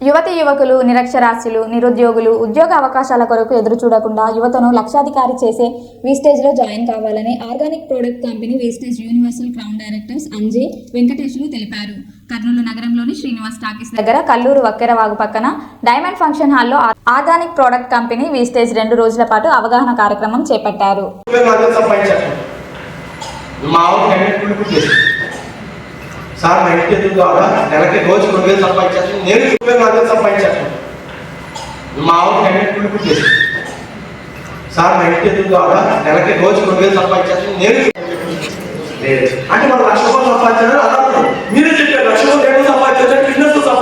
యువతి యువకులు నిరక్షరాస్యులు నిరుద్యోగులు ఉద్యోగ అవకాశాల కొరకు ఎదురు చూడకుండా యువతను లక్షాధికారి చేసే వీస్టేజ్లో జాయిన్ కావాలని organic product company Vestige Universal Crown directors అంజే Venkateswaru తెలిపారు. కర్నూలు నగరంలోని శ్రీనివాస్ టాకీస్ దగ్గర కల్లూరు వక్కెరవాగు పక్కన డైమండ్ ఫంక్షన్ హాల్లో ఆర్గానిక్ ప్రొడక్ట్ కంపెనీ వీస్టేజ్ రెండు రోజుల పాటు అవగాహన కార్యక్రమం చేపట్టారు. సార్ ద్వారా నెలకి రోజు రెండు వేలు సంపాదించారు నేను రూపాయలు మాత్రం సంపాదించాను మా ఆవిడ కరెంట్ బిల్ చేసి సార్ మా ఇంటి ఎదురు ద్వారా నెలకి రోజు రెండు వేలు సంపాదించాను నేను లేదు. అంటే మన లక్ష రూపాయలు సంపాదించాలని అలా మీరే చెప్పారు లక్ష రూపాయలు నేను సంపాదించాను బిజినెస్తో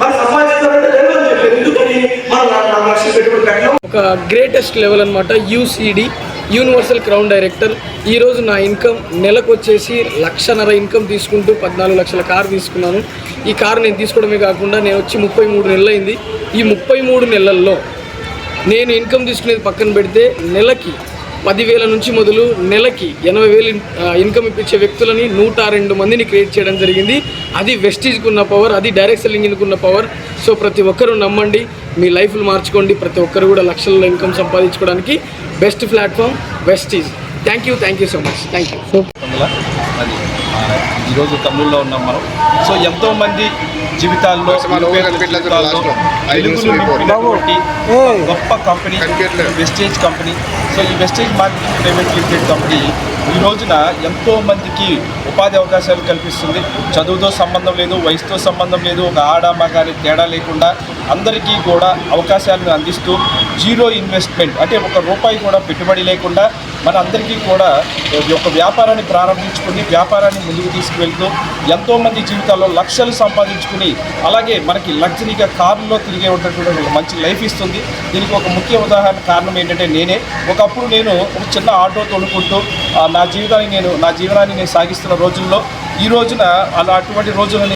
మరి సంపాదిస్తారంటే లేదు అని చెప్పారు ఎందుకని? మన నాలుగు లక్షలు పెట్టుబడి పెట్టలేం ఒక గ్రేటెస్ట్ లెవెల్ అనమాట యూసీడీ యూనివర్సల్ క్రౌన్ డైరెక్టర్. ఈరోజు నా ఇన్కమ్ నెలకు వచ్చేసి లక్షన్నర ఇన్కమ్ తీసుకుంటూ పద్నాలుగు లక్షల కారు తీసుకున్నాను. ఈ కారు నేను తీసుకోవడమే కాకుండా నేను వచ్చి ముప్పై మూడు నెలలైంది. ఈ ముప్పై మూడు నెలల్లో నేను ఇన్కమ్ తీసుకునేది పక్కన పెడితే నెలకి పదివేల నుంచి మొదలు నెలకి ఎనభై వేలు ఇన్కమ్ ఇప్పించే వ్యక్తులని నూట రెండు మందిని క్రియేట్ చేయడం జరిగింది. అది వెస్టీజ్కి ఉన్న పవర్ అది డైరెక్ట్ సెల్లింగ్కి ఉన్న పవర్ సో ప్రతి ఒక్కరూ నమ్మండి మీ లైఫ్లు మార్చుకోండి. ప్రతి ఒక్కరు కూడా లక్షల్లో ఇన్కమ్ సంపాదించుకోవడానికి best platform Vestige thank you thank you so much thank you ఈరోజు కర్నూలులో ఉన్నాం మనం. సో ఎంతో మంది జీవితాల్లో గొప్ప కంపెనీ వెస్టేజ్ కంపెనీ సో ఈ Vestige marketing private limited company ఈ రోజున ఎంతో మందికి ఉపాధి అవకాశాలు కల్పిస్తుంది. చదువుతో సంబంధం లేదు వయసుతో సంబంధం లేదు ఒక ఆడ మగాని తేడా లేకుండా అందరికీ కూడా అవకాశాలను అందిస్తూ జీరో ఇన్వెస్ట్మెంట్ అంటే ఒక రూపాయి కూడా పెట్టుబడి లేకుండా మన అందరికీ కూడా ఒక యొక్క వ్యాపారాన్ని ప్రారంభించుకుని వ్యాపారాన్ని ముందుకు తీసుకువెళ్తూ ఎంతోమంది జీవితాల్లో లక్షలు సంపాదించుకుని అలాగే మనకి లగ్జరీగా కారులో తిరిగే ఉన్నటువంటి ఒక మంచి లైఫ్ ఇస్తుంది. దీనికి ఒక ముఖ్య ఉదాహరణ కారణం ఏంటంటే నేనే. ఒకప్పుడు నేను ఒక చిన్న ఆటో తోడుకుంటూ నా జీవితాన్ని నేను నా జీవనాన్ని నేను సాగిస్తున్న రోజుల్లో ఈ రోజున అలా అటువంటి రోజులని